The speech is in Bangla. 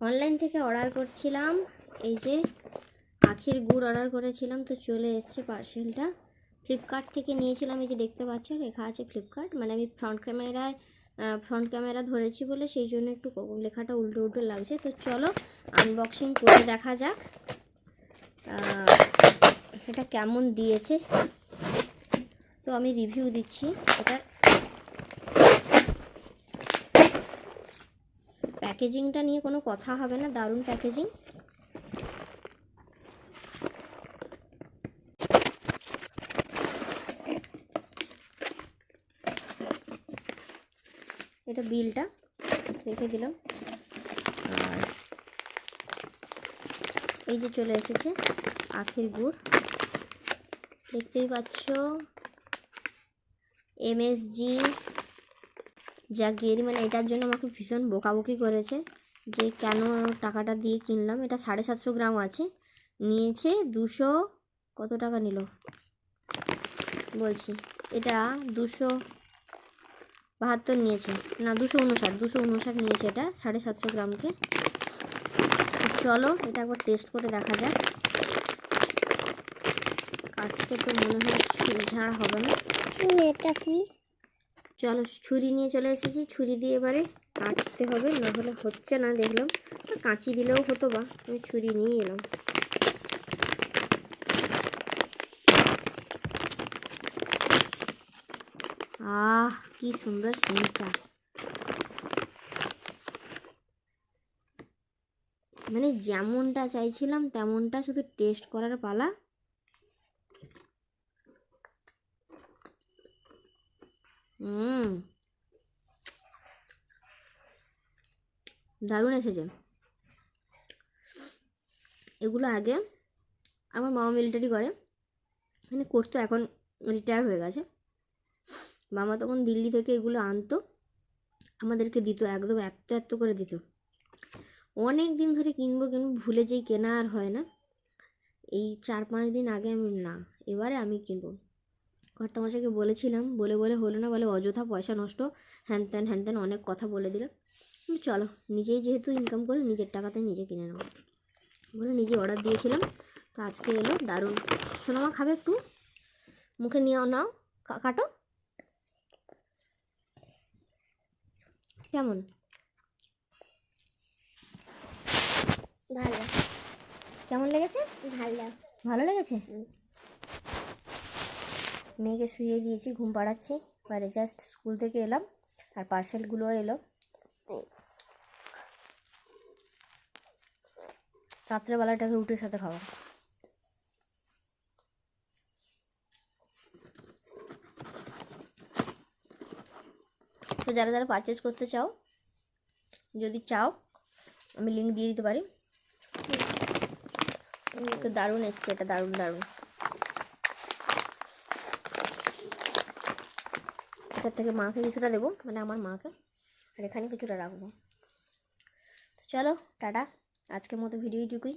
অনলাইন থেকে অর্ডার করছিলাম। এই যে আখির গুড় অর্ডার করেছিলাম, তো চলে এসছে পার্সেলটা ফ্লিপকার্ট থেকে নিয়েছিলাম, এই যে দেখতে পাচ্ছ, লেখা আছে ফ্লিপকার্ট মানে আমি ফ্রন্ট ক্যামেরায় ফ্রন্ট ক্যামেরা ধরেছি বলে সেই জন্য একটু লেখাটা উল্টো উল্টো লাগছে। তো চলো আনবক্সিং করে দেখা যাক। এটা কেমন দিয়েছে? তো আমি রিভিউ দিচ্ছি। এটা প্যাকেজিংটা নিয়ে কোনো কথা হবে না দারুণ প্যাকেজিং। এটা বিলটা রেখে দিলাম। আর এই যে চলে এসেছে আখের গুড়। দেখতেই পাচ্ছ এমএসজি জাগির মানে এটার জন্য আমাকে ভীষণ বকাবকি করেছে যে কেন টাকাটা দিয়ে কিনলাম। এটা সাড়ে সাতশো গ্রাম আছে। নিয়েছে দুশো কত টাকা নিল? বলছি, এটা দুশো বাহাত্তর নিয়েছে। না, দুশো উনষাট দুশো উনষাট নিয়েছে এটা সাড়ে সাতশো গ্রামকে। চলো, এটা একবার টেস্ট করে দেখা যাক। কাটতে তো মনে হয় ঝাড়া হবে না। এটা কি? চলো ছুরি নিয়ে চলে এসেছি। ছুরি দিয়ে এবারে কাটতে হবে না হলে হচ্ছে না দেখলাম। কাঁচি দিলেও হতো বা, আমি ছুরি নিয়ে এলাম। আহ, কি সুন্দর সেন্টটা মানে যেমনটা চাইছিলাম, তেমনটা শুধু টেস্ট করার পালা। হুম। দারুণ এসেছে। এগুলো আগে আমার মামা মিলিটারি করে। মানে করতো, এখন রিটায়ার হয়ে গেছে। মামা তখন দিল্লি থেকে এগুলো আনতো, আমাদেরকে দিত, একদম এত এত করে দিত। অনেক দিন ধরে কিনবো কিনবো ভুলে যেই কেনা আর হয় না। এই চার পাঁচ দিন আগে আমি, না, এবারে আমি কিনবো। কর্তামশাইকে বলেছিলাম বলে বলে হলো না বলে অযথা পয়সা নষ্ট। হ্যান ত্যান হ্যান ত্যান অনেক কথা বলে দিল। চলো নিজেই যেহেতু ইনকাম করে নিজের টাকাতে নিজে কিনে নেব বলে নিজে অর্ডার দিয়েছিলাম তো আজকে এলো দারুণ। সোনামা খাবে একটু? মুখে নিয়ে নাও কা- কাটো। কেমন? ভালো। কেমন লেগেছে? ভালো। ভালো লেগেছে। মেয়েকে শুয়ে দিয়েছি ঘুম পাড়াচ্ছি। এবারে জাস্ট স্কুল থেকে এলাম আর পার্সেলগুলো এলো। রাত্রেবেলাটাকে রুটির সাথে খাওয়া। তো যারা যারা পারচেস করতে চাও যদি চাও আমি লিঙ্ক দিয়ে দিতে পারি। তো দারুণ এসছে এটা দারুণ দারুণ। এটার থেকে মাকে কিছুটা দেবো মানে আমার মাকে। আর এখানে কিছুটা রাখব। তো চলো, টাটা। আজকের মতো ভিডিও এইটুকুই